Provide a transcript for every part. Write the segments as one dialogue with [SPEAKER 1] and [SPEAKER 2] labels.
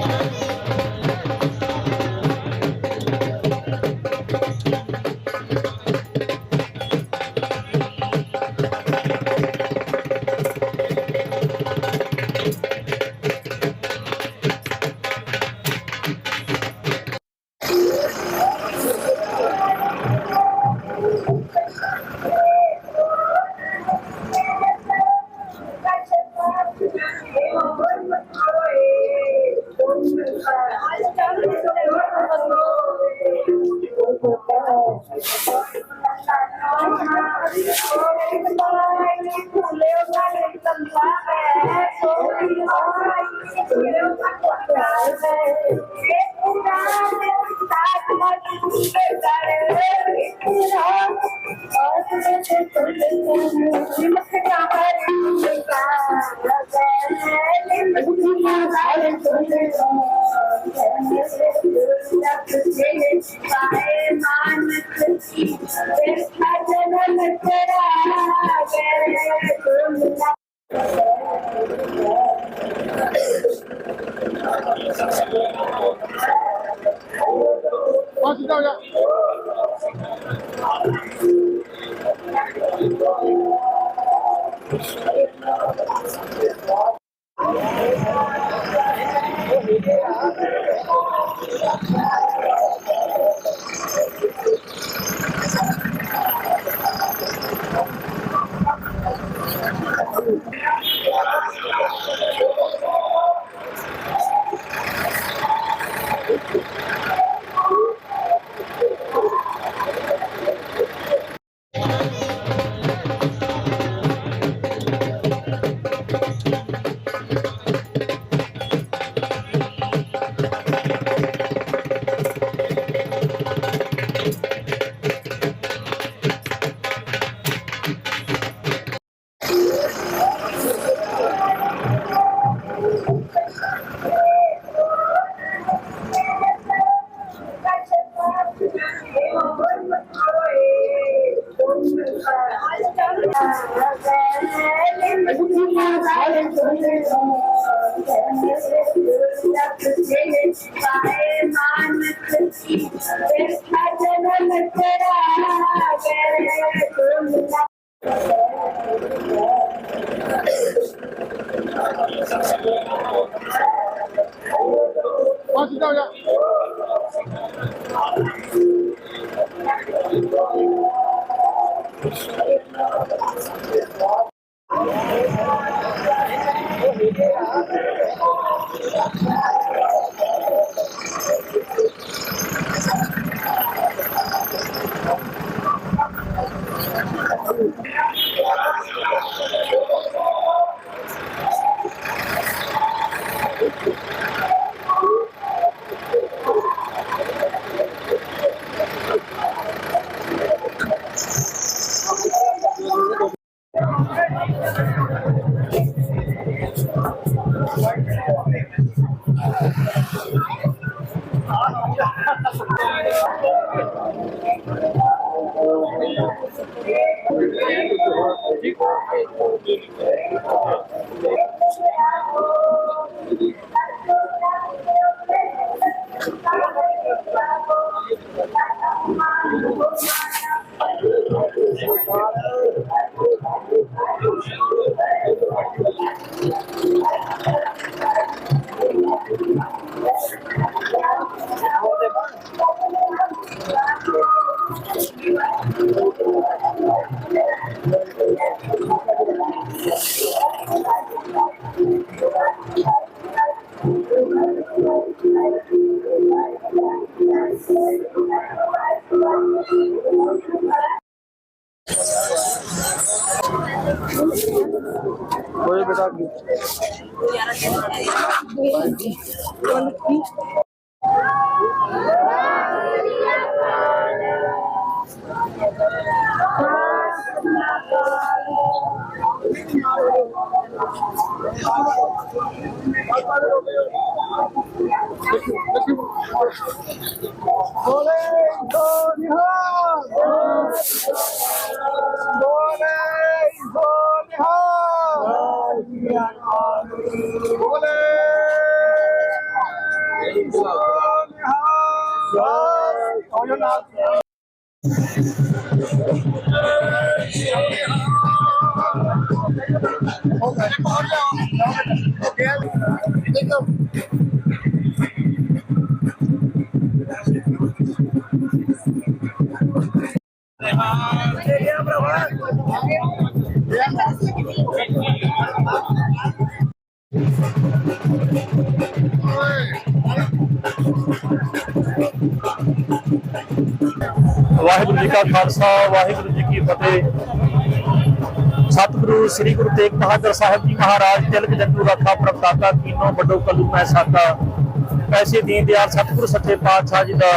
[SPEAKER 1] Thank you. Pode dar, olha. ਅੱਜ ਦਾ ਕੋਈ ਬੋਲੇ ਸੋ ਨਿਹਾਲ
[SPEAKER 2] ਵਾਹਿਗੁਰੂ ਜੀ ਕਾ ਖਾਲਸਾ, ਵਾਹਿਗੁਰੂ ਜੀ ਕੀ ਫਤਿਹ। ਸਤਿਗੁਰੂ ਸ੍ਰੀ ਗੁਰੂ ਤੇਗ ਬਹਾਦਰ ਸਾਹਿਬ ਜੀ ਮਹਾਰਾਜ, ਤਿਲਕ ਜੰਦੂ ਰਾਖਾ ਪ੍ਰਗਟਾਤਾ, ਕੀਨੋ ਵੱਡੋ ਕਲੂ ਮੈਂ ਸਾਕਾ। ਪੈਸੇ ਦੀਨ ਦਿਆਲ ਸਤਿਗੁਰੂ ਸੱਚੇ ਪਾਤਸ਼ਾਹ ਜੀ ਦਾ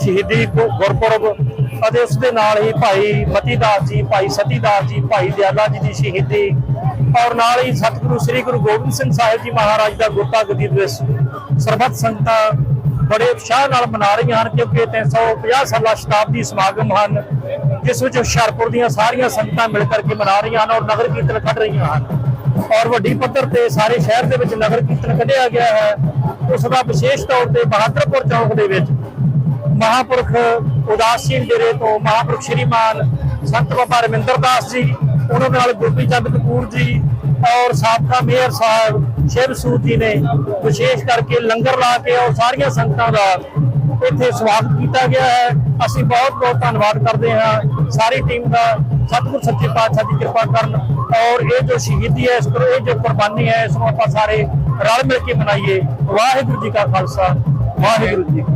[SPEAKER 2] ਸ਼ਹੀਦੀ ਗੁਰਪੁਰਬ ਅਤੇ ਉਸ ਦੇ ਨਾਲ ਹੀ ਭਾਈ ਮਤੀ ਦਾਸ ਜੀ, ਭਾਈ ਸਤੀ ਦਾਸ ਜੀ, ਭਾਈ ਦਿਆਲਾ ਜੀ ਦੀ ਸ਼ਹੀਦੀ ਔਰ ਨਾਲ ਹੀ ਸਤਿਗੁਰੂ ਸ੍ਰੀ ਗੁਰੂ ਗੋਬਿੰਦ ਸਿੰਘ ਸਾਹਿਬ ਜੀ ਮਹਾਰਾਜ ਦਾ ਗੁਰਤਾ ਗੱਦੀ ਦਿਵਸ ਸਰਬੱਤ ਸੰਗਤਾਂ ਬੜੇ ਉਤਸ਼ਾਹ ਨਾਲ ਮਨਾ ਰਹੀਆਂ ਹਨ, ਕਿਉਂਕਿ ਇਹ 350 ਸਾਲਾ ਸ਼ਤਾਬਦੀ ਸਮਾਗਮ ਹਨ, ਜਿਸ ਵਿੱਚ ਹੁਸ਼ਿਆਰਪੁਰ ਦੀਆਂ ਸਾਰੀਆਂ ਸੰਗਤਾਂ ਮਿਲ ਕਰਕੇ ਮਨਾ ਰਹੀਆਂ ਹਨ ਔਰ ਨਗਰ ਕੀਰਤਨ ਕੱਢ ਰਹੀਆਂ ਹਨ। ਔਰ ਵੱਡੀ ਪੱਧਰ ਤੇ ਸਾਰੇ ਸ਼ਹਿਰ ਦੇ ਵਿੱਚ ਨਗਰ ਕੀਰਤਨ ਕੱਢਿਆ ਗਿਆ ਹੈ। ਉਸ ਦਾ ਵਿਸ਼ੇਸ਼ ਤੌਰ ਤੇ ਬਹਾਦਰਪੁਰ ਚੌਕ ਦੇ ਵਿੱਚ ਮਹਾਪੁਰਖ ਉਦਾਸ ਸਿੰਘ ਡੇਰੇ ਤੋਂ ਮਹਾਪੁਰਖ ਸ਼੍ਰੀਮਾਨ ਸੰਤ ਬਾਬਾ ਰਮਿੰਦਰ ਦਾਸ ਜੀ ਉਹਨਾਂ ਨਾਲ ਗੁਰਪ੍ਰੀਤ ਚੰਦ ਕਪੂਰ ਜੀ ਔਰ ਸਾਬਕਾ ਮੇਅਰ ਸਾਹਿਬ ਸ਼ਿਵ ਜੀ ਨੇ ਵਿਸ਼ੇਸ਼ ਕਰਕੇ ਲੰਗਰ ਲਾ ਕੇ ਔਰ ਸਾਰੀਆਂ ਸੰਗਤਾਂ ਦਾ ਇੱਥੇ ਸਵਾਗਤ ਕੀਤਾ ਗਿਆ ਹੈ। ਅਸੀਂ ਬਹੁਤ ਬਹੁਤ ਧੰਨਵਾਦ ਕਰਦੇ ਹਾਂ ਸਾਰੀ ਟੀਮ ਦਾ, ਸਤਿਗੁਰ ਸੱਚੇ ਪਾਤਸ਼ਾਹ ਦੀ ਕਿਰਪਾ ਕਰਨ ਔਰ ਇਹ ਜੋ ਸ਼ਹੀਦੀ ਹੈ, ਇਸ ਪਰ ਇਹ ਜੋ ਕੁਰਬਾਨੀ ਹੈ, ਇਸ ਨੂੰ ਆਪਾਂ ਸਾਰੇ ਰਲ ਮਿਲ ਕੇ ਮਨਾਈਏ। ਵਾਹਿਗੁਰੂ ਜੀ ਕਾ ਖਾਲਸਾ, ਵਾਹਿਗੁਰੂ ਜੀ ਕੀ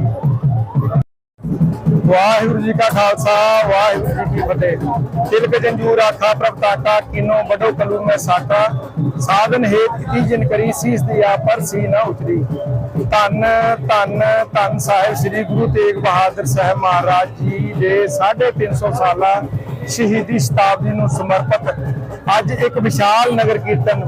[SPEAKER 2] ਵਾਹਿਗੁਰੂ ਜੀ ਕਾ ਖਾਲਸਾ, ਵਾਹਿਗੁਰੂ ਜੀ ਕੀ ਫਤਿਹ। ਤਿਲਕ ਜੰਜੂਰ ਆਖਾ ਪ੍ਰਭਤਾਕਾ ਕਿਨੋ ਬਡੋ ਕਲੂ ਮੈਂ ਸਾਕਾ। ਸਾਧਨ ਹੇਤ ਕੀਤੀ ਜਿਨ ਕਰੀ, ਸੀਸ ਦਿਆ ਪਰ ਸੀ ਨਾ ਉਤਰੀ। ਧੰਨ ਧੰਨ ਧੰਨ ਸਾਹਿਬ ਸ੍ਰੀ ਗੁਰੂ ਤੇਗ ਬਹਾਦਰ ਸਾਹਿਬ ਮਹਾਰਾਜ ਜੀ ਦੇ 350 ਸਾਲਾ ਸ਼ਹੀਦੀ ਸ਼ਤਾਬਦੀ ਨੂੰ ਸਮਰਪਿਤ ਅੱਜ ਇੱਕ ਵਿਸ਼ਾਲ ਨਗਰ ਕੀਰਤਨ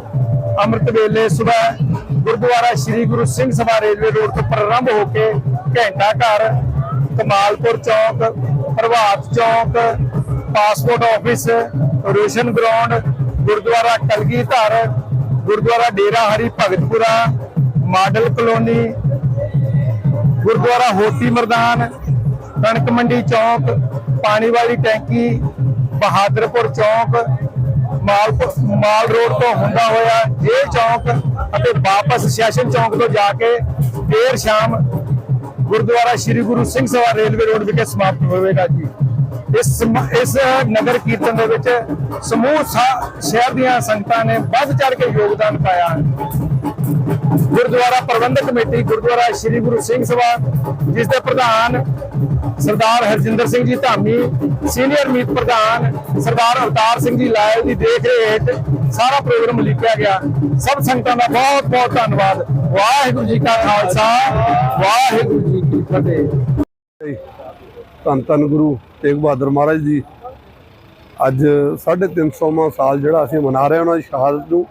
[SPEAKER 2] ਅੰਮ੍ਰਿਤ ਵੇਲੇ ਸਵੇਰ ਗੁਰਦੁਆਰਾ ਸ੍ਰੀ ਗੁਰੂ ਸਿੰਘ ਸਭਾ ਰੇਲਵੇ ਰੋਡ ਤੋਂ ਪ੍ਰਾਰੰਭ ਹੋ ਕੇ ਘੰਟਾ ਘਰ ਕਮਾਲਪੁਰ ਚੌਕ, ਪ੍ਰਭਾਤ ਚੌਕ, passport office, Roshan ground, Gurdwara Kalgi Dhar Gurdwara Dera Hari Bhagatpura, model colony, Gurdwara Hoti Mardan, ਕਣਕ ਮੰਡੀ ਚੌਕ ਪਾਣੀ ਵਾਲੀ ਟੈਂਕੀ, ਬਹਾਦਰਪੁਰ ਚੌਕ, ਮਾਲ ਮਾਲ ਰੋਡ ਤੋਂ ਹੁੰਦਾ ਹੋਇਆ ਜੇ ਚੌਕ ਅਤੇ ਵਾਪਸ ਸੈਸ਼ਨ ਚੌਕ ਤੋਂ ਜਾ ਕੇ ਦੇਰ ਸ਼ਾਮ ਗੁਰਦੁਆਰਾ ਸ੍ਰੀ ਗੁਰੂ ਸਿੰਘ ਸਭਾ ਰੇਲਵੇ ਰੋਡ ਵਿਖੇ ਸਮਾਪਤ ਹੋਵੇਗਾ ਜੀ। ਇਸ ਸਮ- ਇਸ ਨਗਰ ਕੀਰਤਨ ਦੇ ਵਿੱਚ ਸਮੂਹ ਸ਼ਹਿਰ ਦੀਆਂ ਸੰਗਤਾਂ ਨੇ ਵੱਧ ਚੜ ਕੇ ਯੋਗਦਾਨ ਪਾਇਆ। ਗੁਰਦੁਆਰਾ ਪ੍ਰਬੰਧਕ ਕਮੇਟੀ, ਗੁਰਦੁਆਰਾ ਸ੍ਰੀ ਗੁਰੂ ਸਿੰਘ ਸਭਾ, ਜਿਸ ਦੇ ਪ੍ਰਧਾਨ ਸਰਦਾਰ ਹਰਜਿੰਦਰ ਸਿੰਘ ਜੀ ਧਾਮੀ, ਸੀਨੀਅਰ ਮੀਤ ਪ੍ਰਧਾਨ ਸਰਦਾਰ ਅਵਤਾਰ ਸਿੰਘ ਜੀ ਲਾਇਲ ਦੀ ਦੇਖ ਰੇਖ, ਸਾਰਾ ਪ੍ਰੋਗਰਾਮ ਲਿਖਿਆ ਗਿਆ। ਸਭ ਸੰਗਤਾਂ ਦਾ ਬਹੁਤ ਬਹੁਤ ਧੰਨਵਾਦ। ਵਾਹਿਗੁਰੂ ਜੀ ਕਾ ਖਾਲਸਾ, ਵਾਹਿਗੁਰੂ
[SPEAKER 3] ਧੰਨ ਧੰਨ ਗੁਰੂ ਤੇਗ ਬਹਾਦਰ ਮਹਾਰਾਜ ਜੀ। ਅੱਜ 350ਵਾਂ ਸਾਲ ਜਿਹੜਾ ਅਸੀਂ ਮਨਾ ਰਹੇ ਉਹਨਾਂ ਦੀ ਸ਼ਹਾਦਤ ਨੂੰ,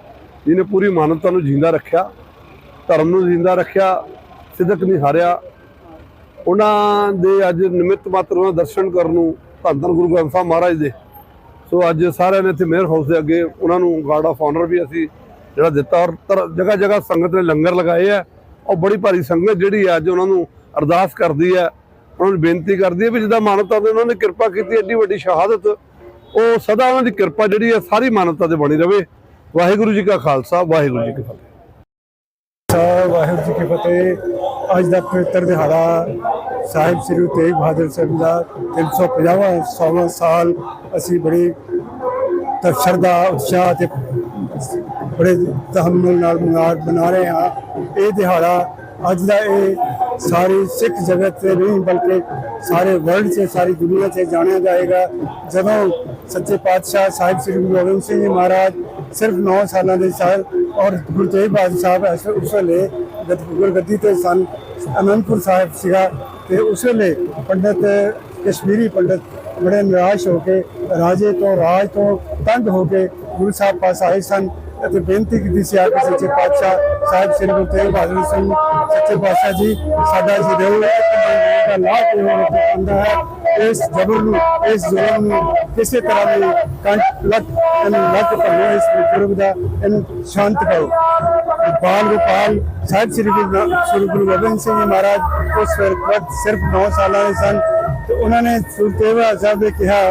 [SPEAKER 3] ਜਿਹਨੇ ਪੂਰੀ ਮਾਨਵਤਾ ਨੂੰ ਜਿੰਦਾ ਰੱਖਿਆ, ਧਰਮ ਨੂੰ ਜਿੰਦਾ ਰੱਖਿਆ ਸਿੱਧਕ ਨਹੀਂ ਹਾਰਿਆ। ਉਹਨਾਂ ਦੇ ਅੱਜ ਨਿਮਿਤ ਮਾਤਰ ਉਹਨਾਂ ਦਰਸ਼ਨ ਕਰਨ ਨੂੰ ਧੰਨ ਧੰਨ ਗੁਰੂ ਗ੍ਰੰਥ ਸਾਹਿਬ ਮਹਾਰਾਜ ਦੇ। ਸੋ ਅੱਜ ਸਾਰਿਆਂ ਨੇ ਇੱਥੇ ਮੇਅਰ ਹਾਊਸ ਦੇ ਅੱਗੇ ਉਹਨਾਂ ਨੂੰ ਗਾਰਡ ਆਫ ਆਨਰ ਵੀ ਅਸੀਂ ਜਿਹੜਾ ਦਿੱਤਾ ਔਰ ਜਗ੍ਹਾ ਜਗ੍ਹਾ ਸੰਗਤ ਨੇ ਲੰਗਰ ਲਗਾਏ ਆ। ਔਰ ਬੜੀ ਭਾਰੀ ਸੰਗਤ ਜਿਹੜੀ ਹੈ ਅੱਜ ਉਹਨਾਂ ਨੂੰ ਅਰਦਾਸ ਕਰਦੀ ਹੈ ਉਹਨਾਂ ਨੂੰ ਬੇਨਤੀ ਕਰਦੀ ਹੈ ਵੀ ਜਿੱਦਾਂ ਮਾਨਵਤਾ ਤੇ ਉਹਨਾਂ ਨੇ ਕਿਰਪਾ ਕੀਤੀ, ਐਡੀ ਵੱਡੀ ਸ਼ਹਾਦਤ, ਉਹ ਸਦਾ ਉਹਨਾਂ ਦੀ ਕਿਰਪਾ ਜਿਹੜੀ ਹੈ ਸਾਰੀ ਮਾਨਵਤਾ ਤੇ ਬਣੀ ਰਵੇ। ਵਾਹਿਗੁਰੂ ਜੀ ਕਾ ਖਾਲਸਾ, ਵਾਹਿਗੁਰੂ ਜੀ ਕੀ ਫਤਿਹ।
[SPEAKER 4] ਸਾਹਿਬ ਵਾਹਿਗੁਰੂ ਜੀ ਕੀ ਫਤਿਹ। ਅੱਜ ਦਾ ਪਵਿੱਤਰ ਦਿਹਾੜਾ ਸਾਹਿਬ ਸ੍ਰੀ ਗੁਰੂ ਤੇਗ ਬਹਾਦਰ ਸਾਹਿਬ ਦਾ 350ਵਾਂ ਸੌਵਾਂ ਸਾਲ ਅਸੀਂ ਬੜੀ ਸ਼ਰਧਾ, ਉਤਸ਼ਾਹ ਤੇ ਬੜੇ ਤਹਮਲ ਨਾਲ ਮਨਾ ਮਨਾ ਰਹੇ ਹਾਂ। ਇਹ ਦਿਹਾੜਾ ਅੱਜ ਦਾ ਇਹ ਸਾਰੀ ਸਿੱਖ ਜਗਤ ਤੇ ਨਹੀਂ, ਬਲਕਿ ਸਾਰੇ ਵਰਲਡ 'ਚ ਸਾਰੀ ਦੁਨੀਆ 'ਚ ਜਾਣਿਆ ਜਾਏਗਾ। ਜਦੋਂ ਸੱਚੇ ਪਾਤਸ਼ਾਹ ਸਾਹਿਬ ਸ੍ਰੀ ਗੁਰੂ ਗੋਬਿੰਦ ਸਿੰਘ ਜੀ ਮਹਾਰਾਜ ਸਿਰਫ 9 ਸਾਲਾਂ ਦੇ ਸਨ ਔਰ ਗੁਰੂ ਤੇਗ ਬਹਾਦਰ ਸਾਹਿਬ ਇਸ ਉਸ ਵੇਲੇ ਜਦ ਗੁਰਗੱਦੀ ਤੇ ਸਨ, ਅਨੰਦਪੁਰ ਸਾਹਿਬ ਸੀਗਾ ਤੇ ਉਸ ਵੇਲੇ ਪੰਡਤ ਕਸ਼ਮੀਰੀ ਪੰਡਤ ਬੜੇ ਨਿਰਾਸ਼ ਹੋ ਕੇ, ਰਾਜੇ ਤੋਂ ਰਾਜ ਤੋਂ ਤੰਗ ਹੋ ਕੇ ਗੁਰੂ ਸਾਹਿਬ ਪਾਸ ਆਏ ਸਨ। ਅਤੇ ਬੇਨਤੀ ਕੀਤੀ ਸੀ ਆ ਸੱਚੇ ਪਾਤਸ਼ਾਹ ਸਾਹਿਬ ਸ੍ਰੀ ਗੁਰੂ ਤੇਗ ਬਹਾਦਰ ਸਿੰਘ ਸੱਚੇ ਪਾਤਸ਼ਾਹ ਜੀ, ਸਾਡਾ ਜਰੂਰ ਦਾ ਲਾਭ ਤੇ ਹੋਣਾ ਚਾਹੁੰਦਾ ਹੈ। ਇਸ ਜ਼ਬਰ ਨੂੰ, ਇਸ ਜ਼ੁਲਮ ਨੂੰ ਕਿਸੇ ਤਰ੍ਹਾਂ ਵੀ ਕੰਟ ਲੱਗ ਇਹਨੂੰ ਲੱਗ ਕਰੋ ਇਸ ਗੁਰੂ ਦਾ ਇਹਨੂੰ ਸ਼ਾਂਤ ਕਰੋ। ਬਾਲ ਗੋਪਾਲ ਸਾਹਿਬ ਸ੍ਰੀ ਗੁਰੂ ਸ੍ਰੀ ਗੁਰੂ ਗੋਬਿੰਦ ਸਿੰਘ ਜੀ ਮਹਾਰਾਜ, ਉਸ ਵਕਤ ਸਿਰਫ 9 ਸਾਲਾਂ ਦੇ ਸਨ ਤੇ ਉਹਨਾਂ ਨੇ ਗੁਰੂ ਤੇਗ ਸਾਹਿਬ ਨੇ ਕਿਹਾ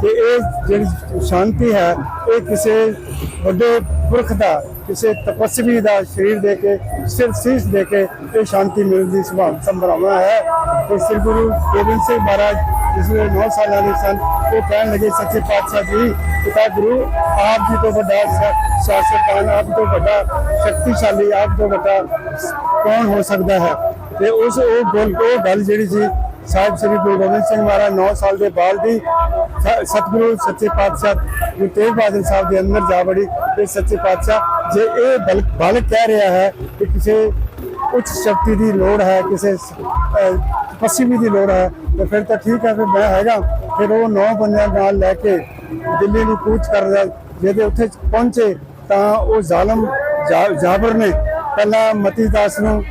[SPEAKER 4] ਕਿ ਇਹ ਜਿਹੜੀ ਸ਼ਾਂਤੀ ਹੈ, ਇਹ ਕਿਸੇ ਵੱਡੇ ਪੁਰਖ ਦਾ, ਕਿਸੇ ਤਪਸਵੀ ਦਾ ਸਰੀਰ ਦੇ ਕੇ, ਸਿਰ ਸੀਸ ਦੇ ਕੇ ਇਹ ਸ਼ਾਂਤੀ ਮਿਲਣ ਦੀ ਸੰਭਾਵ- ਸੰਭਾਵਨਾ ਹੈ। ਤੇ ਸ੍ਰੀ ਗੁਰੂ ਗੋਬਿੰਦ ਸਿੰਘ ਮਹਾਰਾਜ, ਜਿਸ ਵੇਲੇ 9 ਸਾਲਾਂ ਦੇ ਸਨ ਉਹ ਕਹਿਣ ਲੱਗੇ, ਸੱਚੇ ਪਾਤਸ਼ਾਹ ਜੀ, ਪਿਤਾ ਗੁਰੂ ਆਪ ਜੀ ਤੋਂ ਵੱਡਾ ਸਿਆ- ਆਪ ਤੋਂ ਵੱਡਾ ਸ਼ਕਤੀਸ਼ਾਲੀ, ਆਪ ਤੋਂ ਵੱਡਾ ਕੌਣ ਹੋ ਸਕਦਾ ਹੈ? ਤੇ ਉਸ ਉਹ ਗੱਲ ਉਹ ਗੱਲ ਜਿਹੜੀ ਸੀ, ਸਾਹਿਬ ਸ੍ਰੀ ਗੁਰੂ ਗੋਬਿੰਦ ਸਿੰਘ ਮਹਾਰਾਜ 9 ਸਾਲ ਦੇ ਬਾਲ ਦੀ ਸਤਿਗੁਰੂ, ਸੱਚੇ ਪਾਤਸ਼ਾਹ ਗੁਰੂ ਤੇਗ ਬਹਾਦਰ ਸਾਹਿਬ ਦੇ ਅੰਦਰ ਜਾ ਵੜੀ ਤੇ ਸੱਚੇ ਪਾਤਸ਼ਾਹ, ਜੇ ਇਹ ਬਲ ਬਲ ਕਹਿ ਰਿਹਾ ਹੈ ਕਿ ਕਿਸੇ ਉੱਚ ਸ਼ਕਤੀ ਦੀ ਲੋੜ ਹੈ, ਕਿਸੇ ਪੱਛਮੀ ਦੀ ਲੋੜ ਹੈ, ਤੇ ਫਿਰ ਤਾਂ ਠੀਕ ਹੈ, ਫਿਰ ਮੈਂ ਹੈਗਾ। ਫਿਰ ਉਹ ਨੌ ਬੰਦਿਆਂ ਨਾਲ ਲੈ ਕੇ ਦਿੱਲੀ ਨੂੰ ਕੂਚ ਕਰਦਾ ਜਿਹਦੇ ਉੱਥੇ ਪਹੁੰਚੇ, ਤਾਂ ਉਹ ਜ਼ਾਲਮ ਜਾ- ਜਾਬਰ ਨੇ ਪਹਿਲਾਂ ਮਤੀ ਦਾਸ ਨੂੰ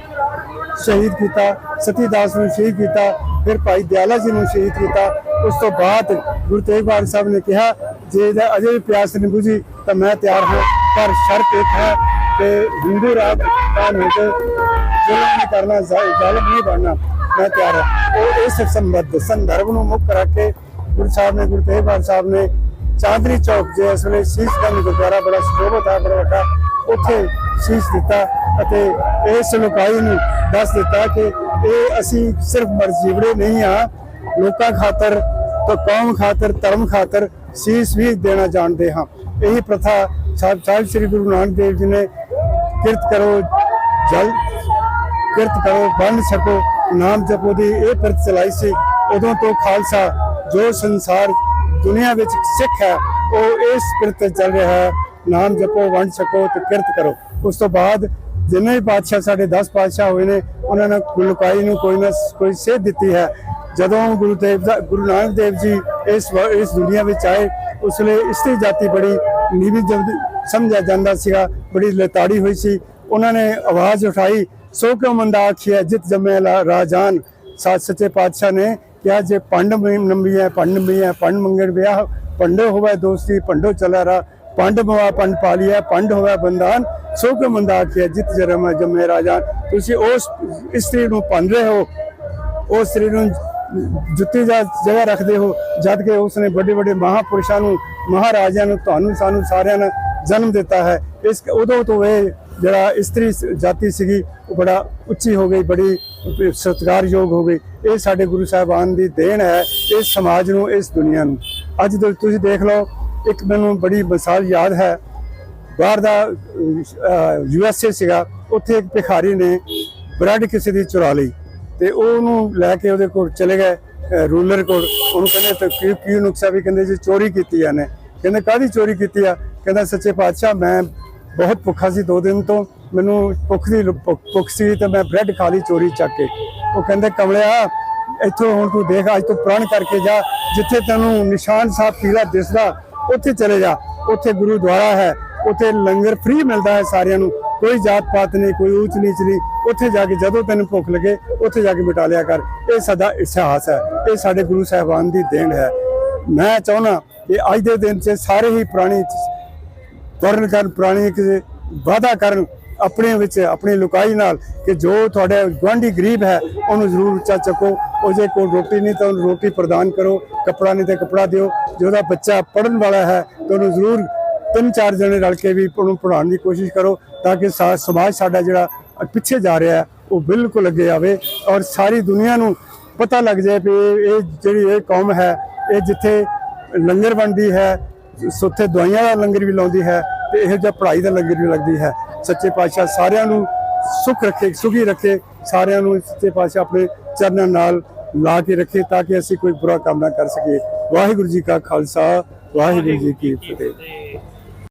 [SPEAKER 4] ਸ਼ਹੀਦ ਕੀਤਾ, ਸਤੀ ਦਾਸ ਨੂੰ ਸ਼ਹੀਦ ਕੀਤਾ, ਫਿਰ ਭਾਈ ਦਿਆਲਾ ਜੀ ਨੂੰ ਸ਼ਹੀਦ ਕੀਤਾ ਉਸ ਤੋਂ ਬਾਅਦ ਗੁਰੂ ਤੇਗ ਬਹਾਦਰ ਸਾਹਿਬ ਨੇ ਕਿਹਾ, ਜੇ ਇਹਦਾ ਅਜੇ ਵੀ ਪਿਆਸ ਨਹੀਂ ਬੁਝੀ, ਤਾਂ ਮੈਂ ਤਿਆਰ ਹਾਂ। ਪਰ ਸ਼ਰਤ ਇੱਕ ਹੈ ਕਿ ਹਿੰਦੂ ਰਾਜ ਕਾਇਮ ਹੋ ਜ਼ੁਲਮ ਨਹੀਂ ਕਰਨਾ ਜ਼ਾਲਮ ਨਹੀਂ ਬਣਨਾ, ਮੈਂ ਤਿਆਰ ਹਾਂ। ਉਹ ਇਸ ਸੰਬੰਧ, ਸੰਦਰਭ ਨੂੰ ਮੁੱਖ ਰੱਖ ਕੇ ਗੁਰੂ ਸਾਹਿਬ ਨੇ, ਗੁਰੂ ਤੇਗ ਬਹਾਦਰ ਸਾਹਿਬ ਨੇ ਚਾਂਦਨੀ ਚੌਕ ਜੇ ਇਸ ਵੇਲੇ ਸ਼ੀਸ਼ ਗੰਜ ਗੁਰਦੁਆਰਾ ਬੜਾ ਸੁਸ਼ੋਭਿਤ ਹੈ ਬੜਾ ਵੱਡਾ ਉੱਥੇ ਸ਼ੀਸ਼ ਦਿੱਤਾ ਅਤੇ ਇਸ ਲੋਕਾਈ ਨੂੰ ਦੱਸ ਦਿੱਤਾ ਕਿ ਇਹ ਅਸੀਂ ਸਿਰਫ ਮਰਜ਼ੀਵੜੇ ਨਹੀਂ ਆ ਲੋਕਾਂ ਖਾਤਰ ਤੇ ਕੌਮ ਖਾਤਰ, ਧਰਮ ਖਾਤਰ ਸ਼ੀਸ਼ ਵੀ ਦੇਣਾ ਜਾਣਦੇ ਹਾਂ। ਇਹੀ ਪ੍ਰਥਾ ਸਾਹਿਬ ਸਾਹਿਬ ਸ੍ਰੀ ਗੁਰੂ ਨਾਨਕ ਦੇਵ ਜੀ ਨੇ ਕਿਰਤ ਕਰੋ, ਜਲ ਕਿਰਤ ਕਰੋ ਬੰਨ ਸਕੋ, ਨਾਮ ਜਪੋ ਦੀ ਇਹ ਪ੍ਰਥ ਚਲਾਈ ਸੀ। ਉਦੋਂ ਤੋਂ ਖਾਲਸਾ ਜੋ ਸੰਸਾਰ ਦੁਨੀਆ ਵਿੱਚ ਸਿੱਖ ਹੈ, ਉਹ ਇਸ ਪ੍ਰਤ ਤੇ ਚੱਲ ਰਿਹਾ ਹੈ। ਨਾਮ ਜਪੋ, ਵੰਡ ਸਕੋ ਤੇ ਕਿਰਤ ਕਰੋ। ਉਸ ਤੋਂ ਬਾਅਦ ਜਿੰਨੇ ਵੀ ਪਾਤਸ਼ਾਹ ਸਾਡੇ 10 ਪਾਤਸ਼ਾਹ ਹੋਏ ਨੇ, ਉਹਨਾਂ ਨੇ ਗੁਲਕਾਈ ਨੂੰ ਕੋਈ ਨਾ ਕੋਈ ਸੇਧ ਦਿੱਤੀ ਹੈ। ਜਦੋਂ ਗੁਰੂ ਦੇਵ ਦਾ ਗੁਰੂ ਨਾਨਕ ਦੇਵ ਜੀ ਇਸ ਵ- ਇਸ ਦੁਨੀਆ ਵਿੱਚ ਆਏ, ਉਸ ਲਈ ਇਸਤਰੀ ਜਾਤੀ ਬੜੀ ਨੀਵੀਂ ਸਮਝਿਆ ਜਾਂਦਾ ਸੀਗਾ, ਬੜੀ ਲਤਾੜੀ ਹੋਈ ਸੀ। ਉਹਨਾਂ ਨੇ ਆਵਾਜ਼ ਉਠਾਈ, ਸੋ ਕਿਉਂ ਮੰਦਾ ਆਖਿਆ ਜਿਤ ਜਮੇ ਲਾ- ਰਾਜਾਨ? ਸਾਧ ਸੱਚੇ ਪਾਤਸ਼ਾਹ ਨੇ ਕਿਹਾ, ਜੇ ਪੰਡ ਨੰਬੀ ਹੈ ਪੰਡ ਨੰਬੀ ਹੈ ਪੰਡ ਮੰਗਣ ਵਿਆਹ, ਪੰਡੋ ਹੋਵੇ ਦੋਸਤੀ, ਪੰਡੋ ਚਲਾ ਰਾ ਪੰਡ ਮਵਾ ਪੰਡ ਪਾਲੀਆ ਪੰਡ ਹੋਵੇ ਬੰਦਾਨ ਸੋ ਕਿਉਂ ਮੰਦਾ ਆਖਿਆ ਜਿਤ ਜਰਮ ਜਮੇ ਰਾਜਾਨ? ਤੁਸੀਂ ਉਸ ਇਸਤਰੀ ਨੂੰ ਪੰਡ ਰਹੇ ਹੋ। ਉਹ ਸਰੀਰ ਨੂੰ ਜੁੱਤੀ ਦਾ ਜਗ੍ਹਾ ਰੱਖਦੇ ਹੋ, ਜਦ ਕਿ ਉਸਨੇ ਵੱਡੇ ਵੱਡੇ ਮਹਾਪੁਰਸ਼ਾਂ ਨੂੰ, ਮਹਾਰਾਜਿਆਂ ਨੂੰ, ਤੁਹਾਨੂੰ, ਸਾਨੂੰ ਸਾਰਿਆਂ ਨੂੰ ਜਨਮ ਦਿੱਤਾ ਹੈ। ਇਸ ਉਦੋਂ ਤੋਂ ਇਹ ਜਿਹੜਾ ਇਸਤਰੀ ਜਾਤੀ ਸੀਗੀ, ਉਹ ਬੜਾ ਉੱਚੀ ਹੋ ਗਈ, ਬੜੀ ਸਤਿਕਾਰਯੋਗ ਹੋ ਗਈ। ਇਹ ਸਾਡੇ ਗੁਰੂ ਸਾਹਿਬਾਨ ਦੀ ਦੇਣ ਹੈ ਇਸ ਸਮਾਜ ਨੂੰ, ਇਸ ਦੁਨੀਆ ਨੂੰ। ਅੱਜ ਤੁਸੀਂ ਦੇਖ ਲਓ, ਇੱਕ ਮੈਨੂੰ ਬੜੀ ਮਿਸਾਲ ਯਾਦ ਹੈ। ਬਾਹਰ ਦਾ ਯੂ ਐਸ ਏ ਸੀਗਾ, ਉੱਥੇ ਇੱਕ ਭਿਖਾਰੀ ਨੇ ਬ੍ਰੈਡ ਕਿਸੇ ਦੀ ਚੁਰਾ ਲਈ। ਤੇ ਉਹਨੂੰ ਲੈ ਕੇ ਉਹਦੇ ਕੋਲ ਚਲੇ ਗਏ ਰੂਲਰ ਕੋਲ। ਉਹਨੂੰ ਕਹਿੰਦੇ ਤੇ ਕੀ ਕੀ ਨੁਕਸਾ ਵੀ ਕਹਿੰਦੇ ਜੀ, ਚੋਰੀ ਕੀਤੀ ਆ ਨੇ ਕਹਿੰਦੇ ਕਾਹਦੀ ਚੋਰੀ ਕੀਤੀ ਆ? ਕਹਿੰਦਾ ਸੱਚੇ ਪਾਤਸ਼ਾਹ, ਮੈਂ ਬਹੁਤ ਭੁੱਖਾ ਸੀ ਦੋ ਦਿਨ ਤੋਂ। ਮੈਨੂੰ ਭੁੱਖ ਦੀ ਭੁੱਖ ਸੀ ਤੇ ਮੈਂ ਬ੍ਰੈਡ ਖਾ ਲਈ ਚੋਰੀ ਚੱਕ ਕੇ। ਉਹ ਕਹਿੰਦੇ, ਕਮਲਿਆ, ਇੱਥੋਂ ਹੁਣ ਤੂੰ ਦੇਖ, ਅੱਜ ਤੂੰ ਪ੍ਰਣ ਕਰਕੇ ਜਾ। ਜਿੱਥੇ ਤੈਨੂੰ ਨਿਸ਼ਾਨ ਸਾਹਿਬ ਪੀਲਾ ਦਿਸਦਾ, ਉੱਥੇ ਚਲੇ ਜਾ। ਉੱਥੇ ਗੁਰਦੁਆਰਾ ਹੈ, ਉੱਥੇ ਲੰਗਰ ਫ੍ਰੀ ਮਿਲਦਾ ਹੈ ਸਾਰਿਆਂ ਨੂੰ। ਕੋਈ ਜਾਤ ਪਾਤ ਨਹੀਂ, ਕੋਈ ਉੱਚ ਨੀਚ ਨਹੀਂ। ਉੱਥੇ ਜਾ ਕੇ ਜਦੋਂ ਤੈਨੂੰ ਭੁੱਖ ਲੱਗੇ, ਉੱਥੇ ਜਾ ਕੇ ਮਿਟਾ ਲਿਆ ਕਰ। ਇਹ ਸਾਡਾ ਇਤਿਹਾਸ ਹੈ। ਇਹ ਸਾਡੇ ਗੁਰੂ ਸਾਹਿਬਾਨ ਦੀ ਦੇਣ ਹੈ। ਮੈਂ ਚਾਹੁੰਦਾ ਕਿ ਅੱਜ ਦੇ ਦਿਨ 'ਚ ਸਾਰੇ ਹੀ ਪੁਰਾਣੀ ਤੁਰਨ ਕਰਨ, ਪੁਰਾਣੀ ਕਿਸੇ ਵਾਅਦਾ ਕਰਨ ਆਪਣੇ ਵਿੱਚ, ਆਪਣੀ ਲੁਕਾਈ ਨਾਲ ਕਿ ਜੋ ਤੁਹਾਡੇ ਗੁਆਂਢੀ ਗਰੀਬ ਹੈ, ਉਹਨੂੰ ਜ਼ਰੂਰ ਉੱਚਾ ਚੱਕੋ। ਉਹ ਜੇ ਕੋਲ ਰੋਟੀ ਨਹੀਂ ਤਾਂ ਉਹਨੂੰ ਰੋਟੀ ਪ੍ਰਦਾਨ ਕਰੋ। ਕੱਪੜਾ ਨਹੀਂ ਤੇ ਕੱਪੜਾ ਦਿਓ। ਜੇ ਉਹਦਾ ਬੱਚਾ ਪੜਨ ਵਾਲਾ ਹੈ, ਤਾਂ ਉਹਨੂੰ ਜ਼ਰੂਰ ਤਿੰਨ ਚਾਰ ਜਣੇ ਰਲ ਕੇ ਵੀ ਉਹਨੂੰ ਪੜਾਉਣ ਦੀ ਕੋਸ਼ਿਸ਼ ਕਰੋ ਤਾਂ ਕਿ ਸਾ- ਸਮਾਜ ਸਾਡਾ ਜਿਹੜਾ ਪਿੱਛੇ ਜਾ ਰਿਹਾ ਉਹ ਬਿਲਕੁਲ ਅੱਗੇ ਆਵੇ ਔਰ ਸਾਰੀ ਦੁਨੀਆ ਨੂੰ ਪਤਾ ਲੱਗ ਜਾਏ ਵੀ ਇਹ ਜਿਹੜੀ ਇਹ ਕੌਮ ਹੈ, ਇਹ ਜਿੱਥੇ ਲੰਗਰ ਬਣਦੀ ਹੈ ਉੱਥੇ ਦਵਾਈਆਂ ਦਾ ਲੰਗਰ ਵੀ ਲਾਉਂਦੀ ਹੈ ਤੇ ਇਹੋ ਜਿਹਾ ਪੜ੍ਹਾਈ ਦਾ ਲੰਗਰ ਵੀ ਲੱਗਦੀ ਹੈ। ਸੱਚੇ ਪਾਤਸ਼ਾਹ ਸਾਰਿਆਂ ਨੂੰ ਸੁਖ ਰੱਖੇ, ਸੁਖੀ ਰੱਖੇ, ਸਾਰਿਆਂ ਨੂੰ ਸੱਚੇ ਪਾਤਸ਼ਾਹ ਆਪਣੇ ਚਰਨਾਂ ਨਾਲ ਲਾ ਕੇ ਰੱਖੇ ਤਾਂ ਕਿ ਅਸੀਂ ਕੋਈ ਬੁਰਾ ਕੰਮ ਨਾ ਕਰ ਸਕੀਏ। ਵਾਹਿਗੁਰੂ ਜੀ ਕਾ ਖਾਲਸਾ, ਵਾਹਿਗੁਰੂ ਜੀ ਕੀ ਫਤਿਹ।